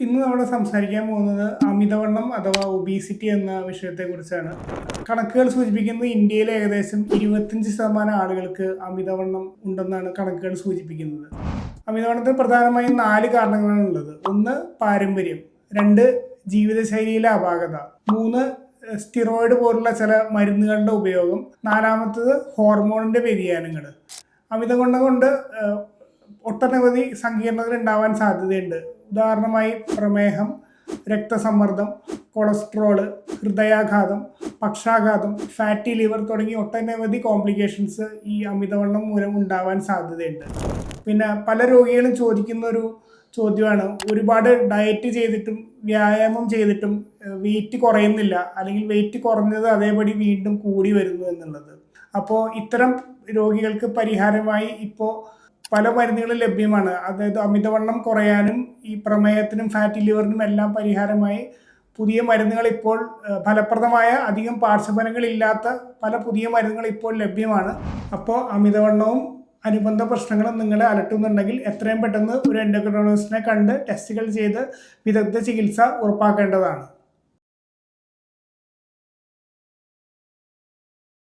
ഇന്ന് നമ്മൾ സംസാരിക്കാൻ പോകുന്നത് അമിതവണ്ണം അഥവാ ഒബീസിറ്റി എന്ന വിഷയത്തെക്കുറിച്ചാണ്. കണക്കുകൾ സൂചിപ്പിക്കുന്നത് ഇന്ത്യയിൽ ഏകദേശം ഇരുപത്തഞ്ച് ശതമാനം ആളുകൾക്ക് അമിതവണ്ണം ഉണ്ടെന്നാണ് കണക്കുകൾ സൂചിപ്പിക്കുന്നത്. അമിതവണ്ണത്തിന് പ്രധാനമായും നാല് കാരണങ്ങളാണ് ഉള്ളത്. ഒന്ന് പാരമ്പര്യം. രണ്ട് ജീവിതശൈലിയിലെ അപാകത. മൂന്ന് സ്റ്റിറോയിഡ് പോലുള്ള ചില മരുന്നുകളുടെ ഉപയോഗം. നാലാമത്തത് ഹോർമോണിന്റെ വ്യതിയാനങ്ങൾ അമിതവണ്ണം കൊണ്ട് ഒട്ടനവധി സങ്കീർണതകൾ ഉണ്ടാവാൻ സാധ്യതയുണ്ട്. ഉദാഹരണമായി പ്രമേഹം രക്തസമ്മർദ്ദം കൊളസ്ട്രോൾ ഹൃദയാഘാതം പക്ഷാഘാതം ഫാറ്റി ലിവർ തുടങ്ങി ഒട്ടനവധി കോംപ്ലിക്കേഷൻസ് ഈ അമിതവണ്ണം മൂലം ഉണ്ടാവാൻ സാധ്യതയുണ്ട്. പിന്നെ പല രോഗികളും ചോദിക്കുന്ന ഒരു ചോദ്യമാണ്. ഒരുപാട് ഡയറ്റ് ചെയ്തിട്ടും വ്യായാമം ചെയ്തിട്ടും വെയിറ്റ് കുറയുന്നില്ല. അല്ലെങ്കിൽ വെയിറ്റ് കുറഞ്ഞത് അതേപടി വീണ്ടും കൂടി വരുന്നു എന്നുള്ളത്. അപ്പോൾ ഇത്തരം രോഗികൾക്ക് പരിഹാരമായി ഇപ്പോൾ പല മരുന്നുകളും ലഭ്യമാണ്. അതായത് അമിതവണ്ണം കുറയാനും ഈ പ്രമേഹത്തിനും ഫാറ്റി ലിവറിനും എല്ലാം പരിഹാരമായി പുതിയ മരുന്നുകൾ ഇപ്പോൾ ഫലപ്രദമായ അധികം പാർശ്വഫലങ്ങൾ ഇല്ലാത്ത പല പുതിയ മരുന്നുകൾ ഇപ്പോൾ ലഭ്യമാണ്. അപ്പോൾ അമിതവണ്ണവും അനുബന്ധ പ്രശ്നങ്ങളും നിങ്ങളെ അലട്ടുന്നുണ്ടെങ്കിൽ എത്രയും പെട്ടെന്ന് ഒരു എൻഡോക്രോണോസിനെ കണ്ട് ടെസ്റ്റുകൾ ചെയ്ത് വിദഗ്ധ ചികിത്സ ഉറപ്പാക്കേണ്ടതാണ്.